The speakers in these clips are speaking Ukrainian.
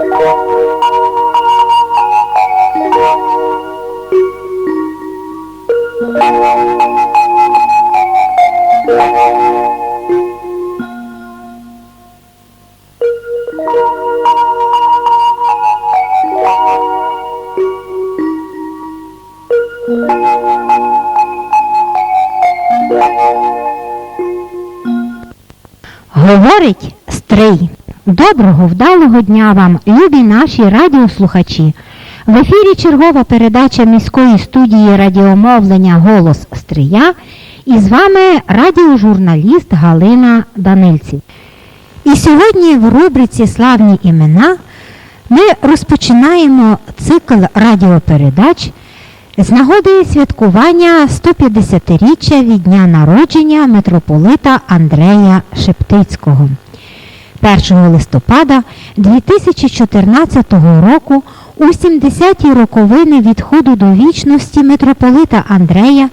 Música Доброго, вдалого дня вам, любі наші радіослухачі. В ефірі чергова передача міської студії радіомовлення Голос Стрия і з вами радіожурналіст Галина Данильців. І сьогодні в рубриці Славні імена ми розпочинаємо цикл радіопередач з нагоди святкування 150-річчя від дня народження митрополита Андрея Шептицького. 1 листопада 2014 року у 70-ті роковини відходу до вічності митрополита Андрея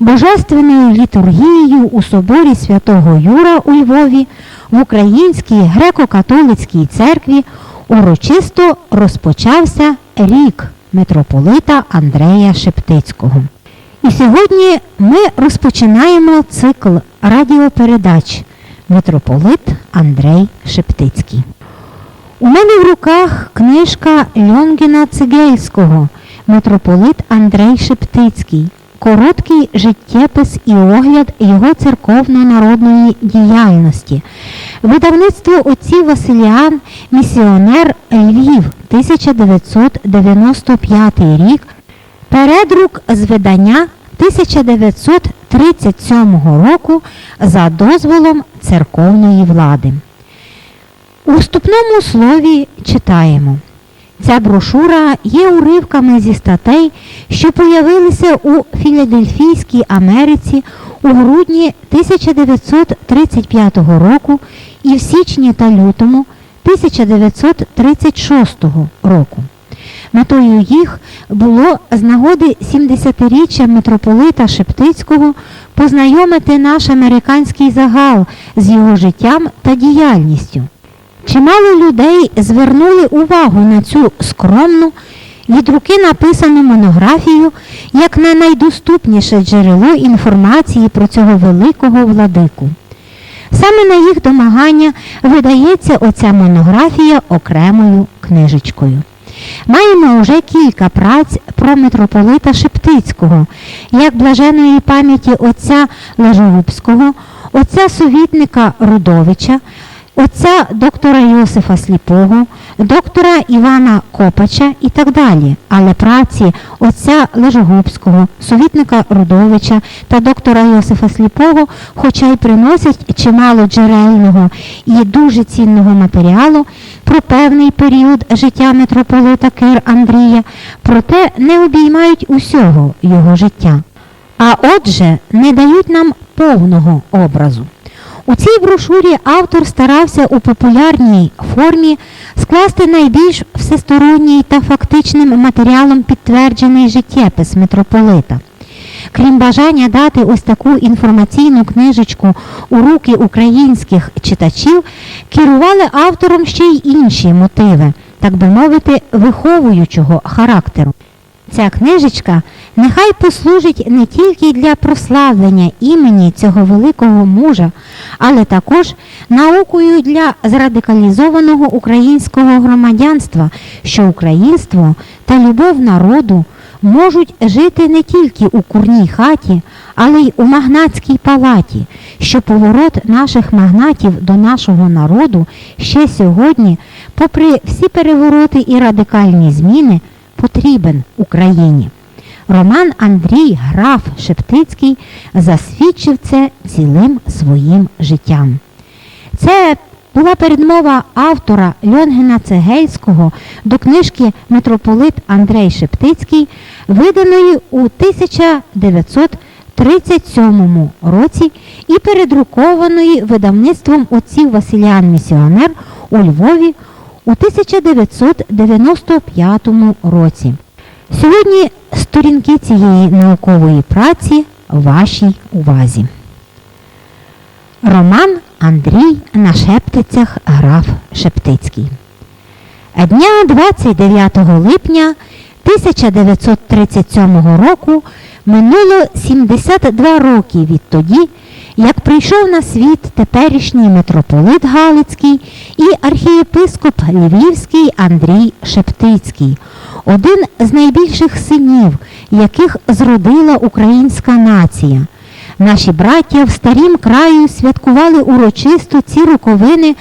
Божественною літургією у соборі святого Юра у Львові в Українській греко-католицькій церкві урочисто розпочався рік митрополита Андрея Шептицького. І сьогодні ми розпочинаємо цикл радіопередач Митрополит Андрей Шептицький. У мене в руках книжка Льонгіна Цигельського Митрополит Андрей Шептицький. Короткий життєпис і огляд його церковно-народної діяльності. Видавництво отців Василіан, місіонер Львів, 1995 рік. Передрук з видання 1937 року за дозволом церковної влади. У вступному слові читаємо. Ця брошура є уривками зі статей, що появилися у Філадельфійській Америці у грудні 1935 року і в січні та лютому 1936 року. Метою їх було з нагоди 70-річчя митрополита Шептицького познайомити наш американський загал з його життям та діяльністю. Чимало людей звернули увагу на цю скромну, від руки написану монографію як на найдоступніше джерело інформації про цього великого владику. Саме на їх домагання видається оця монографія окремою книжечкою. Маємо уже кілька праць про митрополита Шептицького, як блаженої пам'яті отця Лежогубського, отця совітника Рудовича, отця доктора Йосифа Сліпого, доктора Івана Копача і так далі. Але праці отця Лежогубського, совітника Рудовича та доктора Йосифа Сліпого, хоча й приносять чимало джерельного і дуже цінного матеріалу про певний період життя митрополита Кир Андрія, проте не обіймають усього його життя. А отже, не дають нам повного образу. У цій брошурі автор старався у популярній формі скласти найбільш всесторонній та фактичним матеріалом підтверджений життєпис митрополита. Крім бажання дати ось таку інформаційну книжечку у руки українських читачів, керували автором ще й інші мотиви, так би мовити, виховуючого характеру. Ця книжечка нехай послужить не тільки для прославлення імені цього великого мужа, але також наукою для зрадикалізованого українського громадянства, що українство та любов народу можуть жити не тільки у курній хаті, але й у магнатській палаті, що поворот наших магнатів до нашого народу ще сьогодні, попри всі перевороти і радикальні зміни, потрібен Україні. Роман Андрій Граф Шептицький засвідчив це цілим своїм життям. Це була передмова автора Льонгена Цегельського до книжки Митрополит Андрей Шептицький, виданої у 1937 році і передрукованої видавництвом отців Василян Місіонер у Львові у 1995 році. Сьогодні сторінки цієї наукової праці вашій увазі. Роман Андрій на шептицях граф Шептицький. Дня 29 липня 1937 року минуло 72 роки відтоді, як прийшов на світ теперішній митрополит Галицький і архієпископ Львівський Андрій Шептицький, один з найбільших синів, яких зродила українська нація. Наші браття в старім краю святкували урочисто ці роковини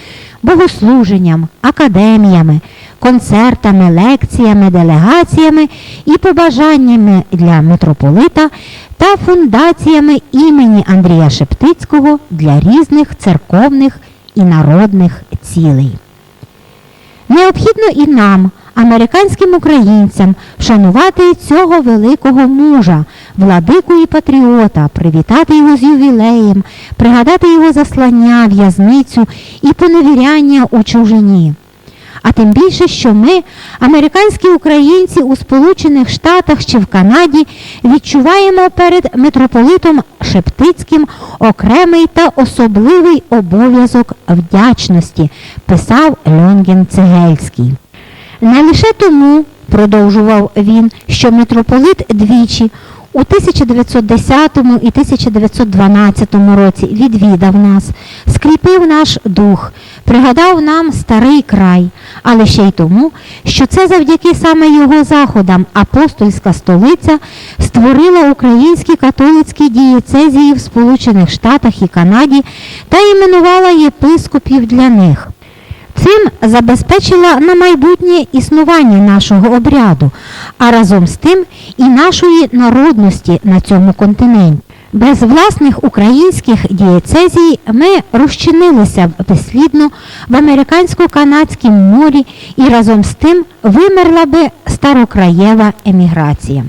богослуженням, академіями, концертами, лекціями, делегаціями і побажаннями для митрополита та фундаціями імені Андрія Шептицького для різних церковних і народних цілей. Необхідно і нам, американським українцям, вшанувати цього великого мужа, владику і патріота, привітати його з ювілеєм, пригадати його заслання, в'язницю і поневіряння у чужині. А тим більше, що ми, американські українці у Сполучених Штатах чи в Канаді, відчуваємо перед митрополитом Шептицьким окремий та особливий обов'язок вдячності, писав Льонгін Цегельський. Не лише тому, продовжував він, що митрополит двічі у 1910 і 1912 році відвідав нас, скріпив наш дух, пригадав нам старий край, але ще й тому, що це завдяки саме його заходам апостольська столиця створила українські католицькі дієцезії в Сполучених Штатах і Канаді та іменувала єпископів для них. Цим забезпечила на майбутнє існування нашого обряду, а разом з тим і нашої народності на цьому континенті. Без власних українських дієцезій ми розчинилися безслідно в американсько-канадському морі і разом з тим вимерла би старокраєва еміграція.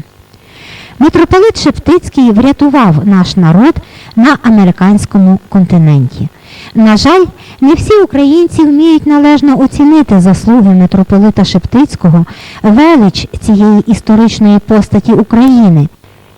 Митрополит Шептицький врятував наш народ на американському континенті. На жаль, не всі українці вміють належно оцінити заслуги митрополита Шептицького, велич цієї історичної постаті України,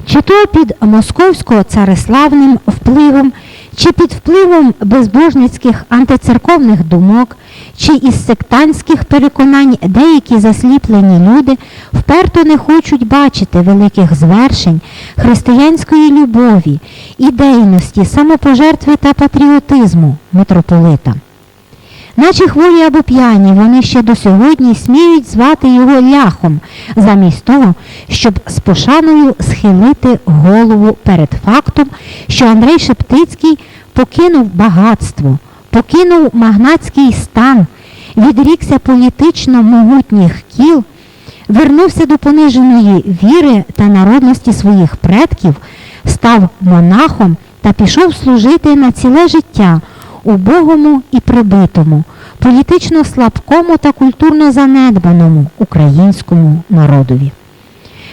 чи то під московсько-цареславним впливом, чи під впливом безбожницьких антицерковних думок, чи із сектантських переконань деякі засліплені люди вперто не хочуть бачити великих звершень, християнської любові, ідейності, самопожертви та патріотизму митрополита. Наче хворі або п'яні, вони ще до сьогодні сміють звати його ляхом, замість того, щоб з пошаною схилити голову перед фактом, що Андрей Шептицький покинув багатство, покинув магнатський стан, відрікся політично могутніх кіл, вернувся до пониженої віри та народності своїх предків, став монахом та пішов служити на ціле життя убогому і прибитому, політично слабкому та культурно занедбаному українському народові.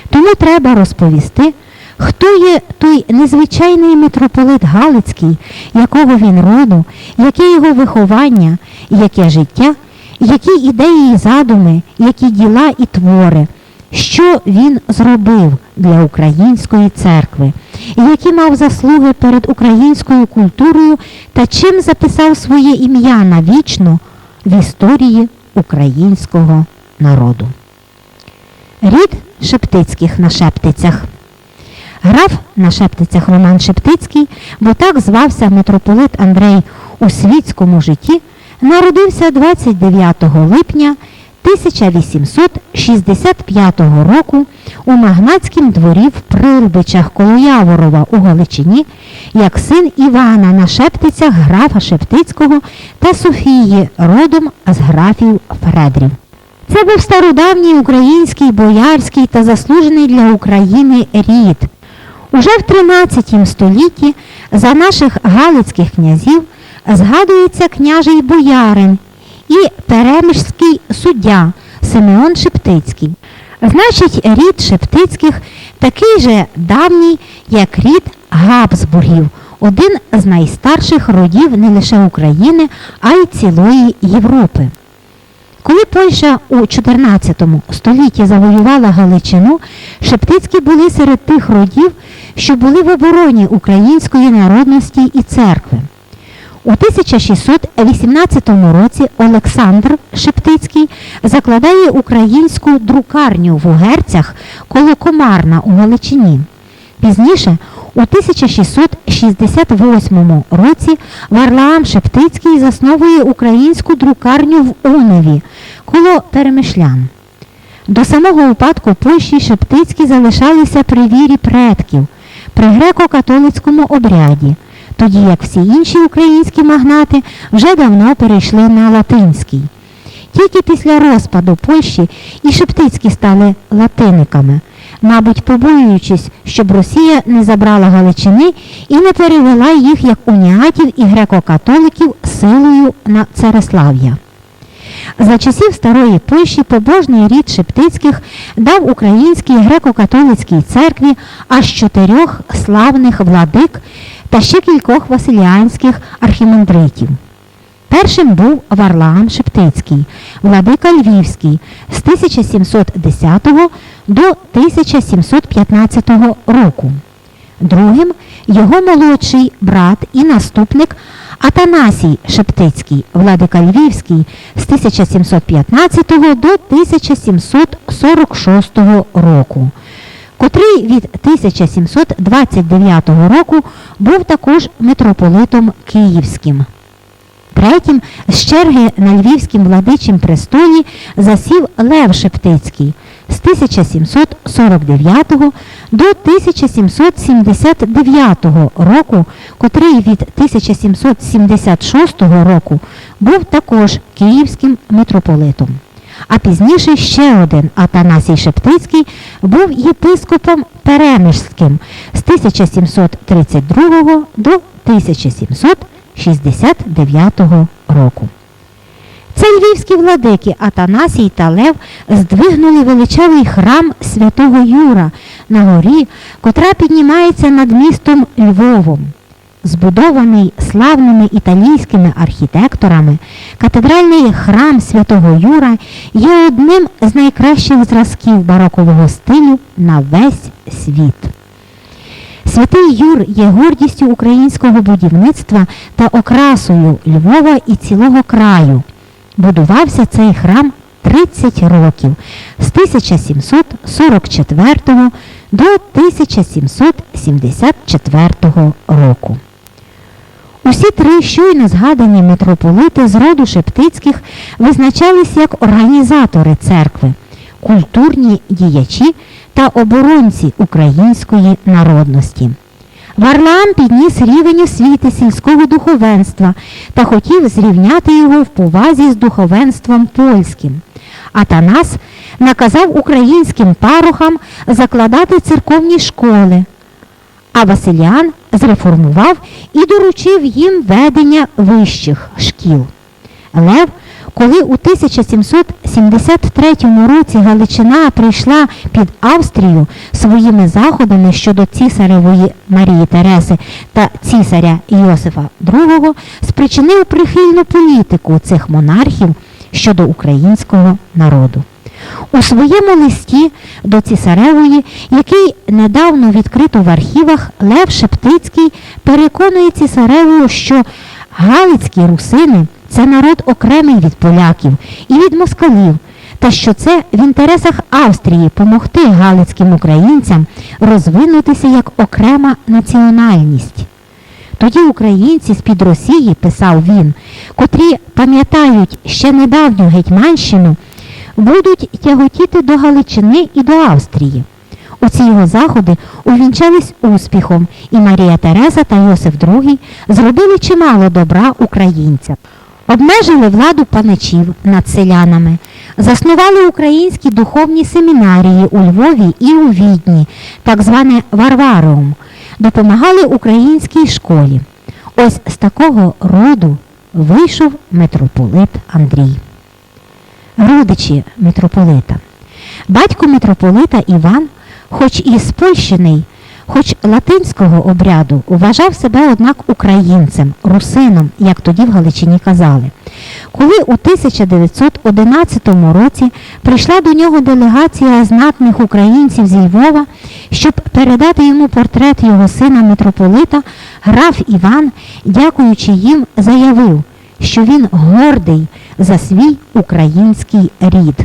Тому треба розповісти, хто є той незвичайний митрополит Галицький, якого він роду, яке його виховання, яке життя, які ідеї і задуми, які діла і твори, що він зробив для української церкви, які мав заслуги перед українською культурою та чим записав своє ім'я навічно в історії українського народу. Рід Шептицьких на Шептицях. Граф на Шептицях Роман Шептицький, бо так звався митрополит Андрей у світському житті, народився 29 липня 1865 року у Магнатськім дворі в Прилбичах коло Яворова у Галичині, як син Івана на Шептицях графа Шептицького та Софії родом з графів Фредрів. Це був стародавній український боярський та заслужений для України рід. Уже в 13 столітті за наших галицьких князів згадується княжий боярин і перемишський суддя Симеон Шептицький. Значить, рід Шептицьких такий же давній, як рід Габсбургів, один з найстарших родів не лише України, а й цілої Європи. Коли Польща у 14 столітті завоювала Галичину, Шептицькі були серед тих родів, що були в обороні української народності і церкви. У 1618 році Олександр Шептицький закладає українську друкарню в Угерцях коло Комарна у Галичині. Пізніше, у 1668 році, Варлаам Шептицький засновує українську друкарню в Уневі коло Перемишлян. До самого упадку Польщі Шептицькі залишалися при вірі предків, при греко-католицькому обряді, тоді як всі інші українські магнати вже давно перейшли на латинський. Тільки після розпаду Польщі і Шептицькі стали латиниками, мабуть, побоюючись, щоб Росія не забрала Галичини і не перевела їх як уніатів і греко-католиків силою на Цареслав'я. За часів Старої Польщі побожний рід Шептицьких дав українській греко-католицькій церкві аж чотирьох славних владик ще кількох василіанських архімандритів. Першим був Варлаам Шептицький, владика Львівський з 1710 до 1715 року. Другим його молодший брат і наступник Атанасій Шептицький, владика Львівський з 1715 до 1746 року, котрий від 1729 року був також митрополитом Київським. Третім з черги на Львівськім владичім престолі засів Лев Шептицький з 1749 до 1779 року, котрий від 1776 року був також київським митрополитом. А пізніше ще один Атанасій Шептицький був єпископом Перемишським з 1732 до 1769 року. Це львівські владики Атанасій та Лев здвигнули величавий храм святого Юра на горі, котра піднімається над містом Львовом. Збудований славними італійськими архітекторами, катедральний храм святого Юра є одним з найкращих зразків барокового стилю на весь світ. Святий Юр є гордістю українського будівництва та окрасою Львова і цілого краю. Будувався цей храм 30 років з 1744 до 1774 року. Усі три щойно згадані митрополити з роду Шептицьких визначались як організатори церкви, культурні діячі та оборонці української народності. Варлаам підніс рівень освіти сільського духовенства та хотів зрівняти його в повазі з духовенством польським. Атанас наказав українським парохам закладати церковні школи, а Василіан зреформував і доручив їм ведення вищих шкіл. Лев коли у 1773 році Галичина прийшла під Австрію своїми заходами щодо цісаревої Марії Тереси та цісаря Йосифа II, спричинив прихильну політику цих монархів щодо українського народу. У своєму листі до цісаревої, який недавно відкрито в архівах, Лев Шептицький переконує цісареву, що галицькі русини це народ окремий від поляків і від москалів, та що це в інтересах Австрії помогти галицьким українцям розвинутися як окрема національність. Тоді українці з-під Росії, писав він, котрі пам'ятають ще недавню Гетьманщину, будуть тяготіти до Галичини і до Австрії. Оці його заходи увінчались успіхом, і Марія Тереза та Йосиф II зробили чимало добра українцям. Обмежили владу паничів над селянами, заснували українські духовні семінарії у Львові і у Відні, так зване Варвареум, допомагали українській школі. Ось з такого роду вийшов митрополит Андрій. Родичі митрополита. Батько митрополита Іван, хоч і спольщений, хоч латинського обряду, вважав себе, однак, українцем, русином, як тоді в Галичині казали. Коли у 1911 році прийшла до нього делегація знатних українців зі Львова, щоб передати йому портрет його сина митрополита, граф Іван, дякуючи їм, заявив, що він гордий за свій український рід.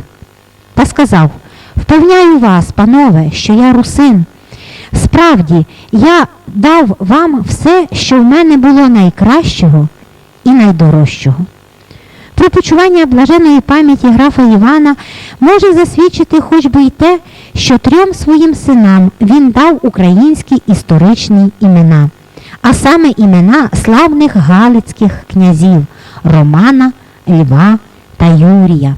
Та сказав: Впевняю вас, панове, що я русин. Справді, я дав вам все, що в мене було найкращого і найдорожчого. Про почування блаженої пам'яті графа Івана може засвідчити хоч би й те, що трьом своїм синам він дав українські історичні імена, а саме імена славних галицьких князів Романа, Льва та Юрія.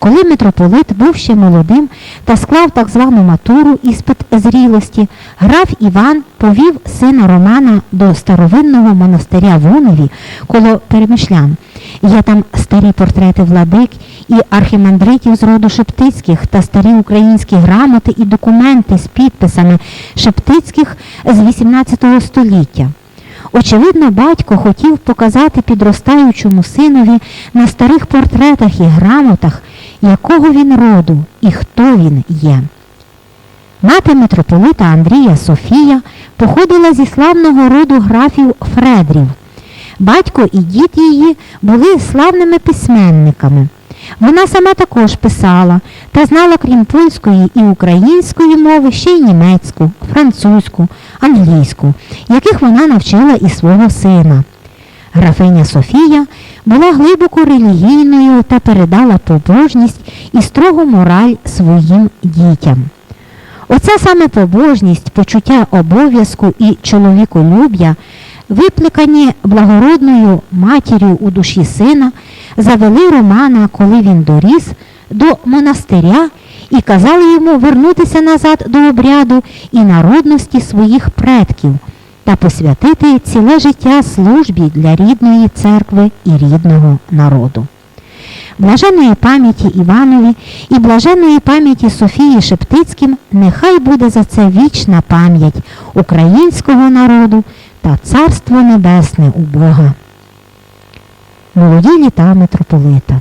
Коли митрополит був ще молодим та склав так звану матуру іспит зрілості, граф Іван повів сина Романа до старовинного монастиря в Унові коло Перемишлян. Є там старі портрети владик і архімандритів з роду Шептицьких та старі українські грамоти і документи з підписами Шептицьких з 18 століття. Очевидно, батько хотів показати підростаючому синові на старих портретах і грамотах, якого він роду і хто він є. Мати митрополита Андрія Софія походила зі славного роду графів Фредрів. Батько і дід її були славними письменниками. Вона сама також писала та знала, крім польської і української мови, ще й німецьку, французьку, англійську, яких вона навчила і свого сина. Графиня Софія була глибоко релігійною та передала побожність і строгу мораль своїм дітям. Оця саме побожність, почуття обов'язку і чоловіколюб'я, випликані благородною матір'ю у душі сина, завели Романа, коли він доріс, до монастиря і казали йому вернутися назад до обряду і народності своїх предків та посвятити ціле життя службі для рідної церкви і рідного народу. Блаженої пам'яті Іванові і блаженої пам'яті Софії Шептицьким нехай буде за це вічна пам'ять українського народу та Царство Небесне у Бога. Молоді літа митрополита.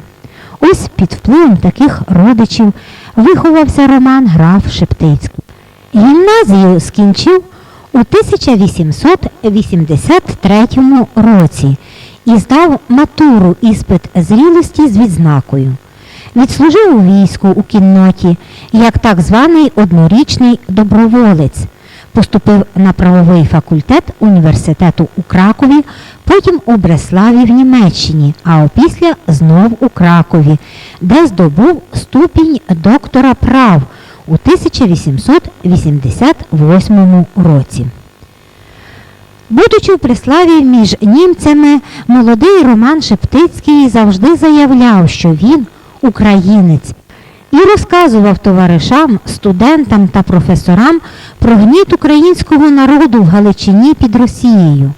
Ось під впливом таких родичів виховався Роман граф Шептицький. Гімназію скінчив у 1883 році і здав матуру іспит зрілості з відзнакою. Відслужив у війську у кінноті як так званий однорічний доброволець. Поступив на правовий факультет університету у Кракові, потім у Бреславі в Німеччині, а опісля знов у Кракові, де здобув ступінь доктора прав у 1888 році. Будучи в Преславі між німцями, молодий Роман Шептицький завжди заявляв, що він українець, і розказував товаришам, студентам та професорам про гніт українського народу в Галичині під Росією.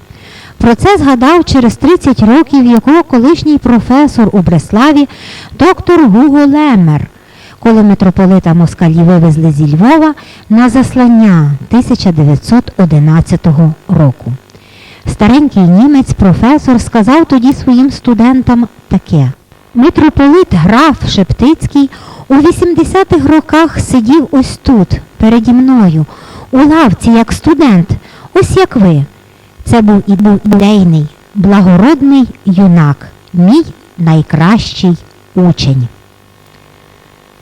Про це згадав через 30 років його колишній професор у Бреславі доктор Гуго Лемер, коли митрополита Москалі вивезли зі Львова на заслання 1911 року. Старенький німець професор сказав тоді своїм студентам таке. Митрополит граф Шептицький у 80-х роках сидів ось тут, переді мною, у лавці, як студент, ось як ви. Це був і був ідейний, благородний юнак, мій найкращий учень.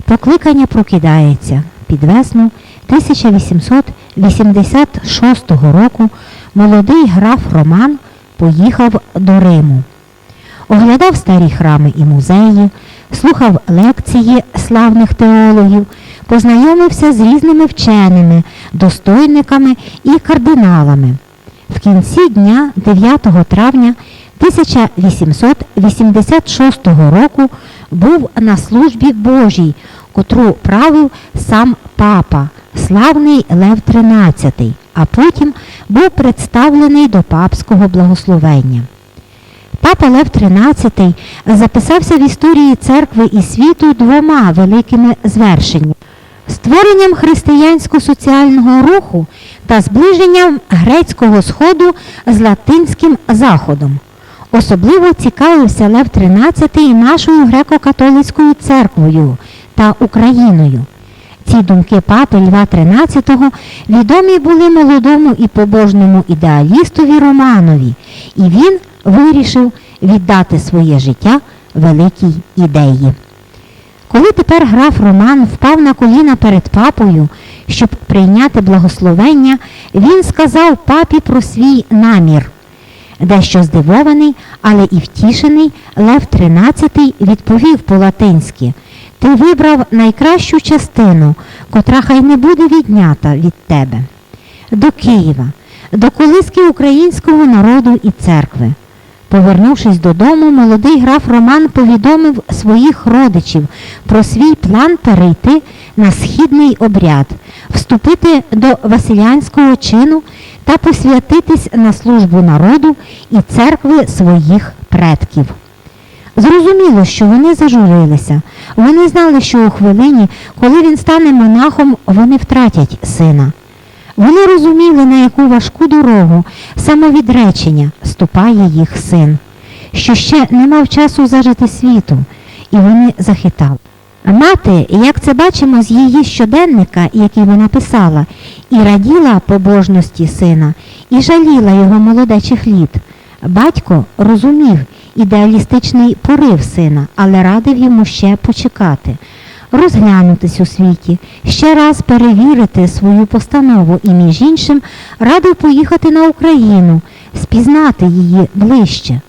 Покликання прокидається. Під весну 1886 року молодий граф Роман поїхав до Риму. Оглядав старі храми і музеї, слухав лекції славних теологів, познайомився з різними вченими, достойниками і кардиналами. В кінці дня 9 травня 1886 року був на службі Божій, котру правив сам папа, славний Лев XIII, а потім був представлений до папського благословення. Папа Лев XIII записався в історії церкви і світу двома великими звершеннями. створенням християнсько-соціального руху та зближенням грецького сходу з латинським заходом. Особливо цікавився Лев XIII нашою греко-католицькою церквою та Україною. Ці думки папи Льва XIII відомі були молодому і побожному ідеалістові Романові, і він вирішив віддати своє життя великій ідеї. Коли тепер граф Роман впав на коліна перед папою, щоб прийняти благословення, він сказав папі про свій намір. Дещо здивований, але і втішений, Лев XIII відповів по-латинськи Ти вибрав найкращу частину, котра хай не буде віднята від тебе. До Києва, до колиски українського народу і церкви. Повернувшись додому, молодий граф Роман повідомив своїх родичів про свій план перейти на східний обряд, вступити до Василянського чину та посвятитись на службу народу і церкви своїх предків. Зрозуміло, що вони зажурилися. Вони знали, що у хвилині, коли він стане монахом, вони втратять сина. Вони розуміли, на яку важку дорогу самовідречення ступає їх син, що ще не мав часу зажити світу, і вони захитали. Мати, як це бачимо з її щоденника, який вона писала, і раділа побожності сина, і жаліла його молодечих літ. Батько розумів ідеалістичний порив сина, але радив йому ще почекати розглянутись у світі, ще раз перевірити свою постанову і, між іншим, радив поїхати на Україну, спізнати її ближче.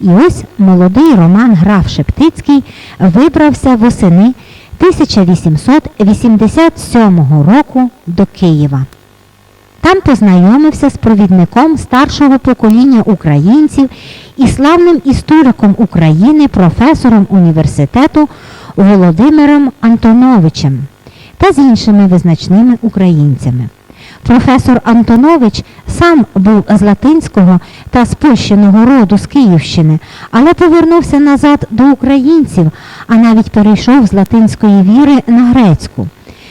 І ось молодий Роман граф Шептицький вибрався восени 1887 року до Києва. Там познайомився з провідником старшого покоління українців і славним істориком України, професором університету Володимиром Антоновичем та з іншими визначними українцями. Професор Антонович сам був з латинського та спольщеного роду з Київщини, але повернувся назад до українців, а навіть перейшов з латинської віри на грецьку.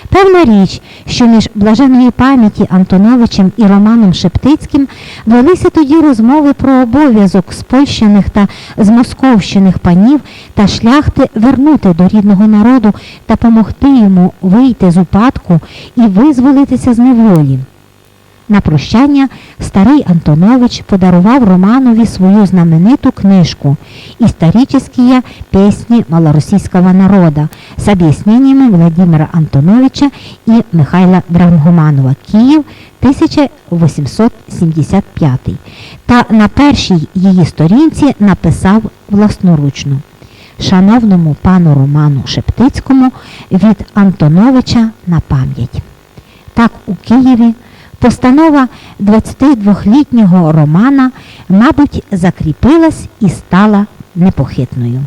Певна річ, що між блаженної пам'яті Антоновичем і Романом Шептицьким велися тоді розмови про обов'язок спольщених та змосковщених панів та шляхти вернути до рідного народу та помогти йому вийти з упадку і визволитися з неволі. На прощання старий Антонович подарував Романові свою знамениту книжку «Исторические песни малоросійського народа» з об'ясненнями Владимира Антоновича і Михайла Дрангоманова Київ 1875 та на першій її сторінці написав власноручно. Шановному пану Роману Шептицькому від Антоновича на пам'ять. Так у Києві Постанова 22-літнього Романа, мабуть, закріпилась і стала непохитною.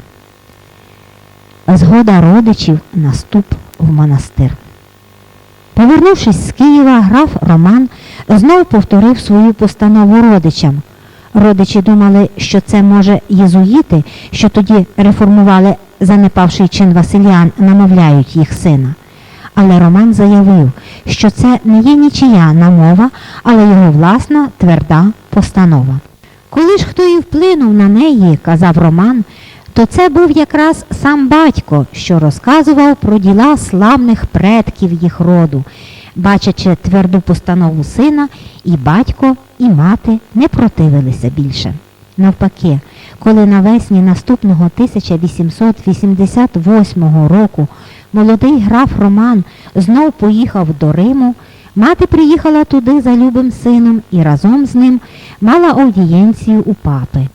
Згода родичів наступ в монастир. Повернувшись з Києва, граф Роман знов повторив свою постанову родичам. Родичі думали, що це, може, єзуїти, що тоді реформували занепавший чин Василян, намовляють їх сина. Але Роман заявив, що це не є нічия намова, але його власна тверда постанова. Коли ж хто і вплинув на неї, казав Роман, то це був якраз сам батько, що розказував про діла славних предків їх роду. Бачачи тверду постанову сина, і батько, і мати не противилися більше. Навпаки, коли навесні наступного 1888 року молодий граф Роман знов поїхав до Риму, мати приїхала туди за любим сином і разом з ним мала аудієнцію у папи.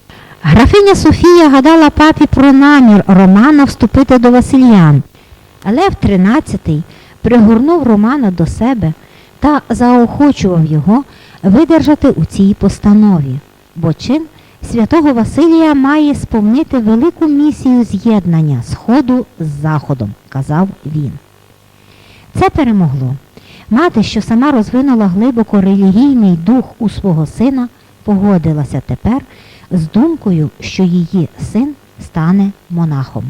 Графиня Софія гадала папі про намір Романа вступити до Васильян. Лев XIII пригорнув Романа до себе та заохочував його видержати у цій постанові, бо чин святого Василія має сповнити велику місію з'єднання Сходу з Заходом, казав він. Це перемогло. Мати, що сама розвинула глибоко релігійний дух у свого сина, погодилася тепер з думкою, що її син стане монахом.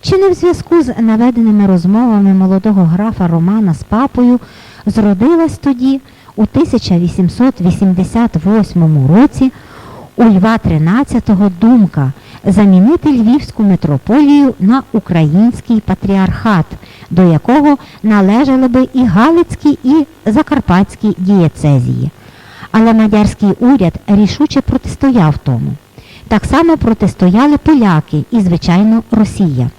чи не в зв'язку з наведеними розмовами молодого графа Романа з папою зродилась тоді у 1888 році у Льва XIII думка замінити Львівську митрополію на український патріархат, до якого належали би і Галицькі, і Закарпатські дієцезії. Але мадярський уряд рішуче протистояв тому. Так само протистояли поляки і, звичайно, Росія.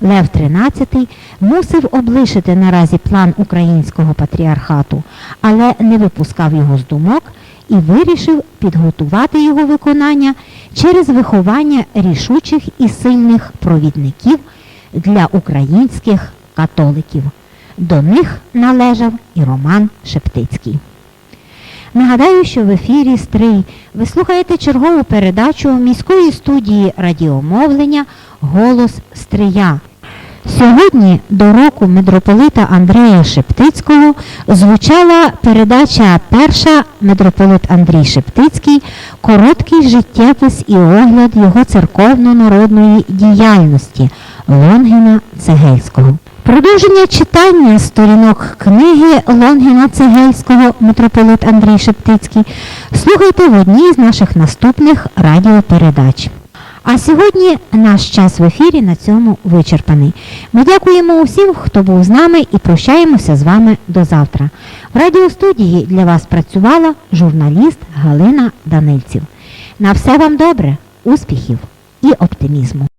Лев XIII мусив облишити наразі план українського патріархату, але не випускав його з думок і вирішив підготувати його виконання через виховання рішучих і сильних провідників для українських католиків. До них належав і Роман Шептицький. Нагадаю, що в ефірі Стрий ви слухаєте чергову передачу міської студії радіомовлення Голос Стрия. Сьогодні до року митрополита Андрея Шептицького звучала передача перша митрополит Андрій Шептицький, короткий життєпис і огляд його церковно-народної діяльності Лонгіна Цегельського. Продовження читання сторінок книги Лонгіна Цегельського митрополит Андрій Шептицький слухайте в одній з наших наступних радіопередач. А сьогодні наш час в ефірі на цьому вичерпаний. Ми дякуємо усім, хто був з нами і прощаємося з вами до завтра. В радіостудії для вас працювала журналіст Галина Данильців. На все вам добре, успіхів і оптимізму.